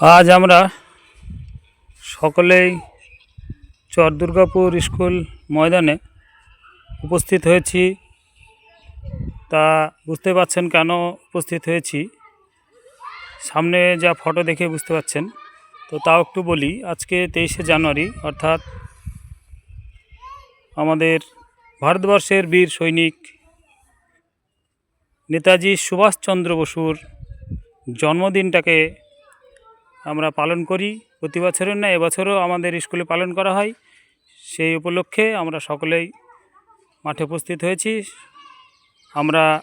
আজ আমরা সকলেই চর দুর্গাপুর স্কুল ময়দানে উপস্থিত হয়েছি। তা বুঝতে পারছেন কেন উপস্থিত হয়েছি? সামনে যা ফটো দেখে বুঝতে পারছেন। তো তাও একটু বলি, আজকে তেইশে জানুয়ারি, অর্থাৎ আমাদের ভারতবর্ষের বীর সৈনিক নেতাজি সুভাষচন্দ্র বসুর জন্মদিনটাকে আমরা পালন করি। প্রতি বছরের না এবছরও আমাদের স্কুলে পালন করা হয়। সেই উপলক্ষে আমরা সকলেই মাঠে উপস্থিত হয়েছি। আমরা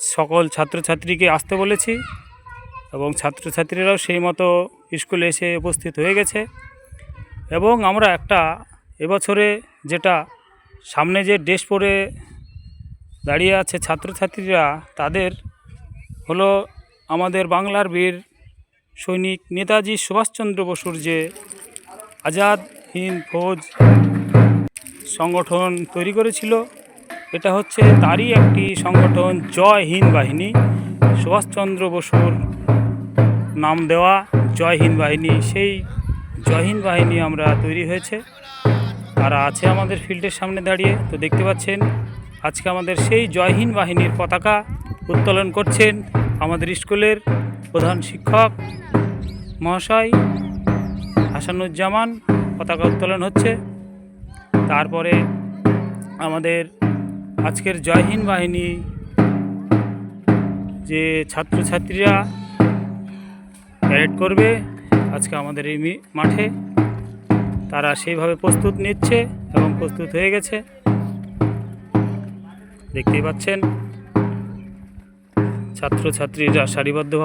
সকল ছাত্রছাত্রীকে আসতে বলেছি এবং ছাত্রছাত্রীরাও সেই মতো স্কুলে এসে উপস্থিত হয়ে গেছে। এবং আমরা একটা এবছরে যেটা সামনে যে ড্রেস পরে দাঁড়িয়ে আছে ছাত্রছাত্রীরা, তাদের হলো আমাদের বাংলার বীর সৈনিক নেতাজি সুভাষচন্দ্র বসুর যে আজাদ হিন্দ ফৌজ সংগঠন তৈরি করেছিল, এটা হচ্ছে তারই একটি সংগঠন জয় হিন্দ বাহিনী। সুভাষচন্দ্র বসুর নাম দেওয়া জয় হিন্দ বাহিনী, সেই জয় হিন্দ বাহিনী আমরা তৈরি হয়েছে। তারা আছে আমাদের ফিল্ডের সামনে দাঁড়িয়ে, তো দেখতে পাচ্ছেন, আজকে আমাদের সেই জয় হিন্দ বাহিনীর পতাকা উত্তোলন করছেন আমাদের স্কুলের প্রধান শিক্ষক মহাশয় হাসানুজ্জামান পতাকা উত্তোলন হচ্ছে। তারপরে আমাদের আজকের জয়হীন বাহিনী যে ছাত্রছাত্রীরা প্যারেড করবে আজকে আমাদের এই মাঠে, তারা সেইভাবে প্রস্তুত নিচ্ছে এবং প্রস্তুত হয়ে গেছে। দেখতেই পাচ্ছেন, ছাত্রছাত্রীরা সারিবদ্ধভাবে